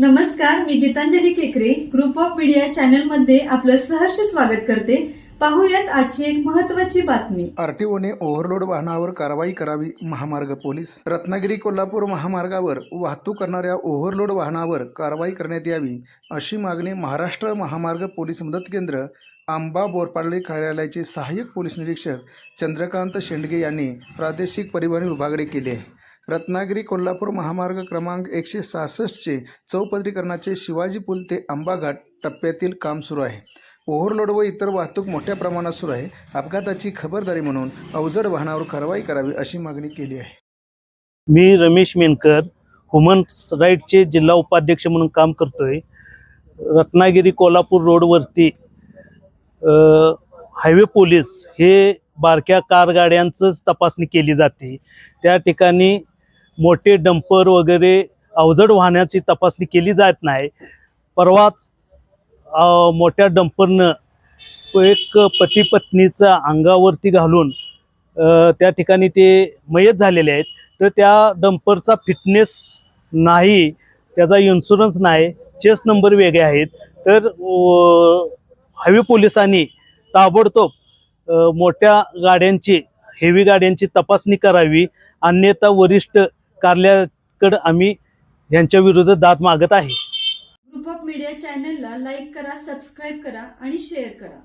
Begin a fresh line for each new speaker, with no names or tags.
नमस्कार मी गीतांजली केकरे. Group of media चॅनलमध्ये आपलं सहर्ष स्वागत करते. पाहूयात आजची एक महत्वाची बातमी.
आरटीओने ओव्हरलोड वाहनावर कारवाई करावी महामार्ग पोलीस. रत्नागिरी कोल्हापूर महामार्गावर वाहतूक करणाऱ्या ओव्हरलोड वाहनावर कारवाई करण्यात यावी अशी मागणी महाराष्ट्र महामार्ग पोलीस मदत केंद्र आंबा बोरपाडळी कार्यालयाचे सहाय्यक पोलीस निरीक्षक चंद्रकांत शेंडगे यांनी प्रादेशिक परिवहन विभागाकडे केले. आहे रत्नागिरी कोल्हापूर महामार्ग क्रमांक एकशे सहासष्टचे चौपदरीकरणाचे शिवाजी पूल ते आंबाघाट टप्प्यातील काम सुरू आहे. ओव्हरलोड व इतर वाहतूक मोठ्या प्रमाणात सुरू आहे. अपघाताची खबरदारी म्हणून अवजड वाहनावर कारवाई करावी अशी मागणी केली आहे.
मी रमेश मेनकर ह्युमन राईटचे जिल्हा उपाध्यक्ष म्हणून काम करतोय. रत्नागिरी कोल्हापूर रोडवरती हायवे पोलीस हे बारक्या कार गाड्यांचंच तपासणी केली जाते. त्या ठिकाणी मोठे डंपर वगैरे अवजड वाहनाची तपासणी केली जात नाही. परवाच मोठ्या डंपरनं एक पती पत्नीचा अंगावरती घालून त्या ठिकाणी ते मयत झालेले आहेत. तर त्या डंपरचा फिटनेस नाही त्याचा इन्शुरन्स नाही चेस नंबर वेगळे आहेत. तर हवी पोलिसांनी ताबडतोब मोठ्या गाड्यांची हेवी गाड्यांची तपासणी करावी. अन्यथा वरिष्ठ कार्यालयाकडे आम्ही यांच्या विरुद्ध दाद मागत आहे.
ग्रुप ऑफ मीडिया चॅनलला लाईक करा सबस्क्राईब करा आणि शेअर करा.